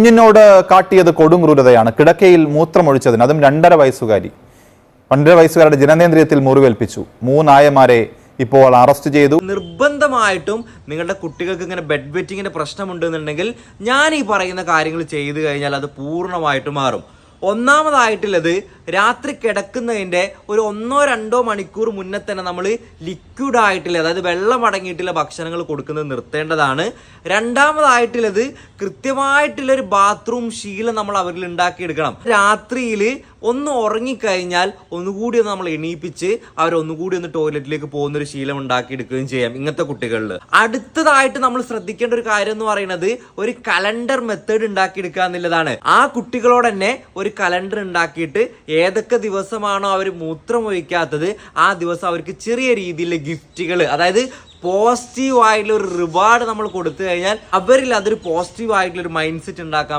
കുഞ്ഞിനോട് കാട്ടിയത് കൊടുങ്ക്രൂരതയാണ് കിടക്കയിൽ മൂത്രമൊഴിച്ചതിന്. അതും രണ്ടര വയസ്സുകാരി. രണ്ടര വയസ്സുകാരുടെ ജനനേന്ദ്രിയത്തിൽ മുറിവേൽപ്പിച്ചു. മൂന്നായമാരെ ഇപ്പോൾ അറസ്റ്റ് ചെയ്തു. നിർബന്ധമായിട്ടും നിങ്ങളുടെ കുട്ടികൾക്ക് ഇങ്ങനെ ബെഡ് വെറ്റിങ്ങിന്റെ പ്രശ്നമുണ്ടെന്നുണ്ടെങ്കിൽ ഞാൻ ഈ പറയുന്ന കാര്യങ്ങൾ ചെയ്തു കഴിഞ്ഞാൽ അത് പൂർണമായിട്ട് മാറും. ഒന്നാമതായിട്ടുള്ളത് രാത്രി കിടക്കുന്നതിന്റെ ഒരു ഒന്നോ രണ്ടോ മണിക്കൂർ മുന്നേ തന്നെ നമ്മൾ ലിക്വിഡ് ആയിട്ടുള്ള അതായത് വെള്ളം അടങ്ങിയിട്ടുള്ള ഭക്ഷണങ്ങൾ കൊടുക്കുന്നത് നിർത്തേണ്ടതാണ്. രണ്ടാമതായിട്ടുള്ളത് കൃത്യമായിട്ടുള്ള ഒരു ബാത്റൂം ശീലം നമ്മൾ അവരിൽ ഉണ്ടാക്കിയെടുക്കണം. രാത്രിയിൽ ഒന്ന് ഉറങ്ങിക്കഴിഞ്ഞാൽ ഒന്നുകൂടി ഒന്ന് നമ്മൾ എണീപ്പിച്ച് അവരൊന്നുകൂടി ഒന്ന് ടോയ്ലറ്റിലേക്ക് പോകുന്ന ഒരു ശീലം ഉണ്ടാക്കിയെടുക്കുകയും ചെയ്യാം ഇങ്ങനത്തെ കുട്ടികളിൽ അടുത്തതായിട്ട് നമ്മൾ ശ്രദ്ധിക്കേണ്ട ഒരു കാര്യം എന്ന് പറയുന്നത് ഒരു കലണ്ടർ മെത്തേഡ് ഉണ്ടാക്കിയെടുക്കുക എന്നുള്ളതാണ്. ആ കുട്ടികളോട് തന്നെ ഒരു കലണ്ടർ ഉണ്ടാക്കിയിട്ട് ഏതൊക്കെ ദിവസമാണോ അവർ മൂത്രം ഒഴിക്കാത്തത് ആ ദിവസം അവർക്ക് ചെറിയ രീതിയിലെ ഗിഫ്റ്റുകൾ അതായത് പോസിറ്റീവ് ആയിട്ടുള്ള ഒരു റിവാർഡ് നമ്മൾ കൊടുത്തു കഴിഞ്ഞാൽ അവരിൽ അതൊരു പോസിറ്റീവ് ആയിട്ടുള്ള ഒരു മൈൻഡ് സെറ്റ് ഉണ്ടാക്കാൻ